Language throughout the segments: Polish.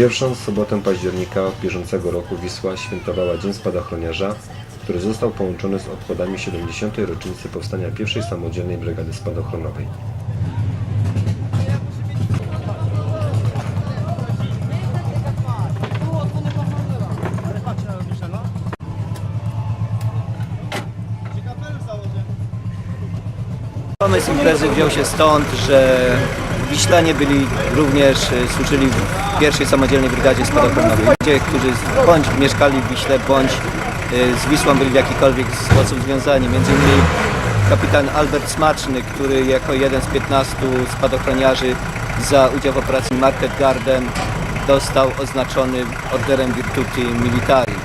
pierwszą sobotę października bieżącego roku Wisła świętowała Dzień Spadochroniarza, który został połączony z obchodami 70. rocznicy powstania pierwszej samodzielnej brygady spadochronowej. Pomysł imprezy wziął się stąd, że Wiślanie byli również, e, służyli w pierwszej samodzielnej brygadzie spadochronowej. Ludzie, którzy bądź mieszkali w Wiśle, bądź e, z Wisłą byli w jakikolwiek sposób związani. Między innymi kapitan Albert Smaczny, który jako jeden z 15 spadochroniarzy za udział w operacji Market Garden dostał oznaczony orderem Virtuti Militari.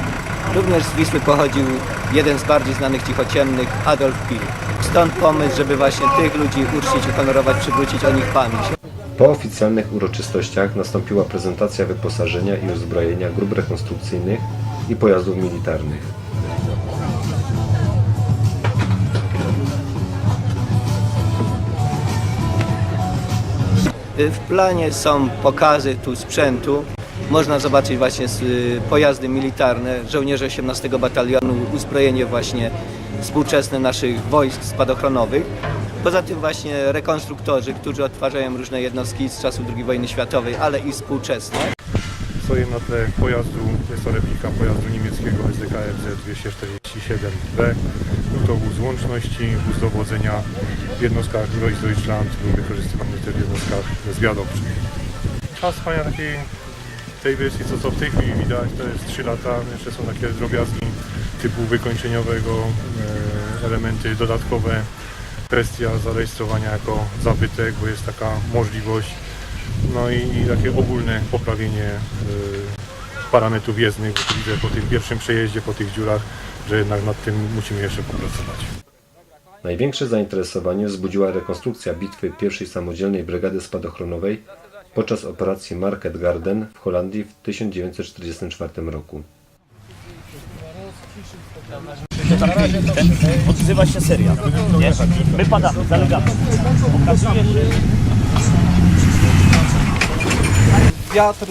Również z Wisły pochodził jeden z bardziej znanych cichociemnych, Adolf Pil. Stąd pomysł, żeby właśnie tych ludzi uczcić, uhonorować, przywrócić o nich pamięć. Po oficjalnych uroczystościach nastąpiła prezentacja wyposażenia i uzbrojenia grup rekonstrukcyjnych i pojazdów militarnych. W planie są pokazy tu sprzętu. Można zobaczyć właśnie s- pojazdy militarne, żołnierze 18 batalionu, uzbrojenie właśnie współczesne naszych wojsk spadochronowych. Poza tym właśnie rekonstruktorzy, którzy odtwarzają różne jednostki z czasów II wojny światowej, ale i współczesne. Stoję na tle pojazdu, jest to replika pojazdu niemieckiego SDKFZ 247B. Był to wóz łączności, wóz dowodzenia w jednostkach Neues Deutschland, był wykorzystywany też w jednostkach zwiadowczych. Czas trwania takiej tej wersji, co, co w tej chwili widać, to jest 3 lata. Jeszcze są takie drobiazgi typu wykończeniowego, e, elementy dodatkowe, kwestia zarejestrowania jako zabytek, bo jest taka możliwość no i, i takie ogólne poprawienie y, parametrów jezdnych, bo tu widzę po tym pierwszym przejeździe, po tych dziurach, że jednak nad tym musimy jeszcze popracować. Największe zainteresowanie wzbudziła rekonstrukcja bitwy pierwszej samodzielnej brygady spadochronowej podczas operacji Market Garden w Holandii w 1944 roku. odzywa się seria. Nie? My padamy, zalegamy. Okazuje się, Wiatr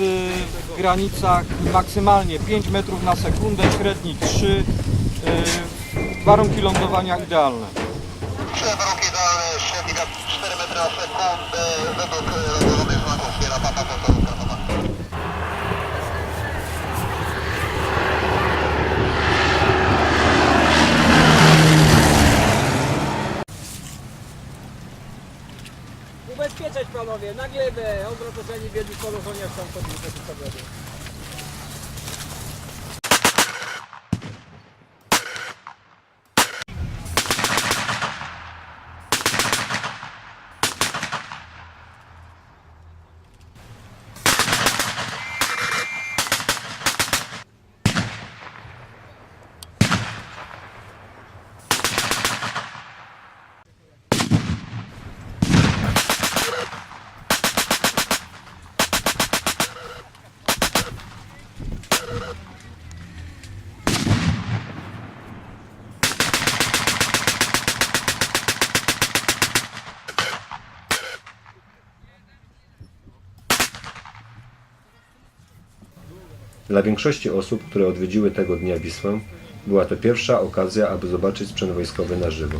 w granicach maksymalnie 5 metrów na sekundę, średni 3. y, Warunki lądowania idealne. Warunki idealne, średni wiatr 4 metry na sekundę, według Ubezpieczać panowie, na glebę, odwrócenie wiedzy polożenia w samochodzie bezpowodowym. Dla większości osób, które odwiedziły tego dnia Wisłę, była to pierwsza okazja, aby zobaczyć sprzęt wojskowy na żywo.